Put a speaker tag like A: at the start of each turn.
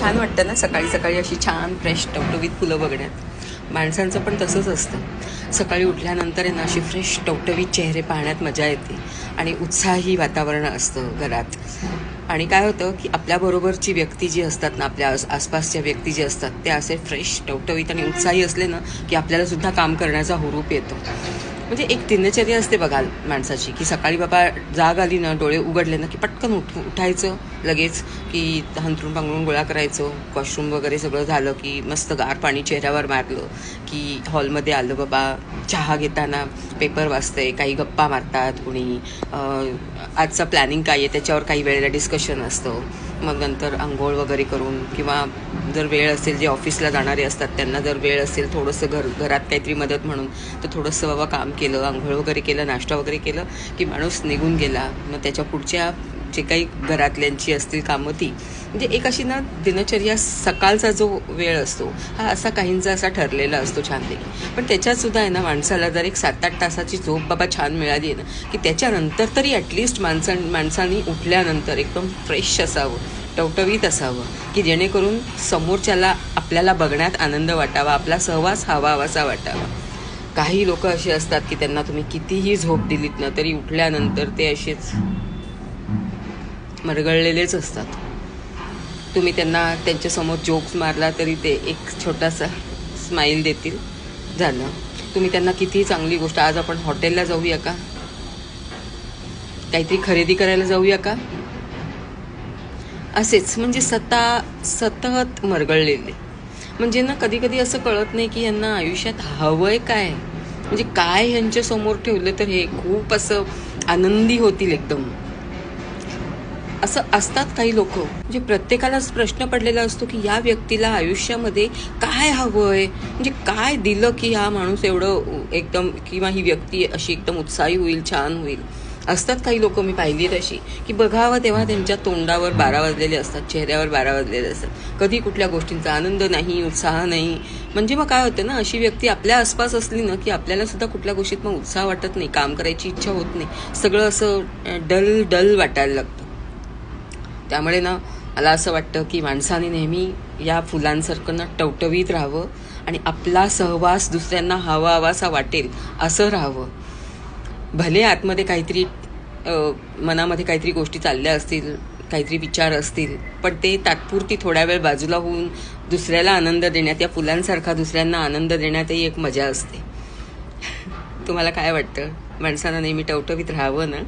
A: छान वाटतं ना सकाळी सकाळी अशी छान फ्रेश टवटवीत फुलं बघण्यात. माणसांचं पण तसंच असतं. सकाळी उठल्यानंतर आहे ना अशी फ्रेश टवटवीत चेहरे पाहण्यात मजा येते आणि उत्साही वातावरण असतं घरात. आणि काय होतं की आपल्याबरोबरची व्यक्ती जी असतात ना आपल्या आसपासच्या व्यक्ती जी असतात त्या असे फ्रेश टवटवीत आणि उत्साही असले ना की आपल्यालासुद्धा काम करण्याचा हुरूप येतो. म्हणजे एक दिनचर्या असते बघा माणसाची की सकाळी बाबा जाग आली ना डोळे उघडले ना की पटकन उठ उठायचं लगेच की हंतरून पांघरून गोळा करायचं वॉशरूम वगैरे सगळं झालं की मस्त गार पाणी चेहऱ्यावर मारलं की हॉलमध्ये आलं बाबा चहा घेताना पेपर वाचते काही गप्पा मारतात कुणी आजचं प्लॅनिंग काय आहे त्याच्यावर काही वेळेला डिस्कशन असतं. मग नंतर आंघोळ वगैरे करून किंवा जर वेळ असेल जे ऑफिसला जाणारे असतात त्यांना जर वेळ असेल थोडंसं घर घरात काहीतरी मदत म्हणून तर थोडंसं बाबा काम केलं आंघोळ वगैरे केलं नाश्ता वगैरे केलं की माणूस निघून गेला. मग त्याच्या पुढच्या जे काही घरातल्यांची असतील कामं ती. म्हणजे एक अशी ना दिनचर्या सकाळचा जो वेळ असतो हा असा काहींचा असा ठरलेला असतो छानपैकी. पण त्याच्यातसुद्धा आहे ना माणसाला जर एक सात आठ तासाची झोप बाबा छान मिळाली आहे ना की त्याच्यानंतर तरी ॲटलिस्ट माणसां माणसांनी उठल्यानंतर एकदम फ्रेश असावं टवटवीत असावं की जेणेकरून समोरच्याला आपल्याला बघण्यात आनंद वाटावा आपला सहवास हवा हवासा वाटावा. काही लोक असे असतात की त्यांना तुम्ही कितीही झोप दिलीत ना तरी उठल्यानंतर ते असेच मरगळलेलेच असतात. तुम्ही त्यांना त्यांच्यासमोर जोक्स मारला तरी ते एक छोटासा स्माईल देतील. झालं. तुम्ही त्यांना कितीही चांगली गोष्ट आज आपण हॉटेलला जाऊया का? काहीतरी खरेदी करायला जाऊया का? असेच. म्हणजे सता सतत मरगळलेले. म्हणजे ना कधी कधी असं कळत नाही की यांना आयुष्यात हवंय काय? म्हणजे काय ह्यांच्या समोर ठेवलं तर हे खूप असं आनंदी होतील एकदम. असं असतात काही लोक म्हणजे प्रत्येकालाच प्रश्न पडलेला असतो की या व्यक्तीला आयुष्यामध्ये काय हवंय? म्हणजे काय दिलं की हा माणूस एवढं एकदम किंवा ही व्यक्ती अशी एकदम उत्साही होईल छान होईल? असतात काही लोक मी पाहिली तशी की बघावं तेव्हा त्यांच्या तोंडावर बारा वाजलेले असतात चेहऱ्यावर बारा वाजलेले असतात. कधी कुठल्या गोष्टींचा आनंद नाही उत्साह नाही. म्हणजे मग काय होतं ना अशी व्यक्ती आपल्या आसपास असली ना की आपल्याला सुद्धा कुठल्या गोष्टीत मग उत्साह वाटत नाही काम करायची इच्छा होत नाही. सगळं असं डल डल वाटायला लागतं. त्यामुळे ना मला असं वाटतं की माणसाने नेहमी या फुलांसारखं ना टवटवीत राहावं आणि आपला सहवास दुसऱ्यांना हवा हवासा वाटेल असं राहावं. भले आतमध्ये काहीतरी मनामध्ये काहीतरी गोष्टी चालल्या असतील काहीतरी विचार असतील पण ते तात्पुरती थोड्या वेळ बाजूला होऊन दुसऱ्याला आनंद देण्यात या फुलांसारखा दुसऱ्यांना आनंद देण्यातही एक मजा असते. तुम्हाला काय वाटतं? माणसानं नेहमी टवटवीत राहावं ना?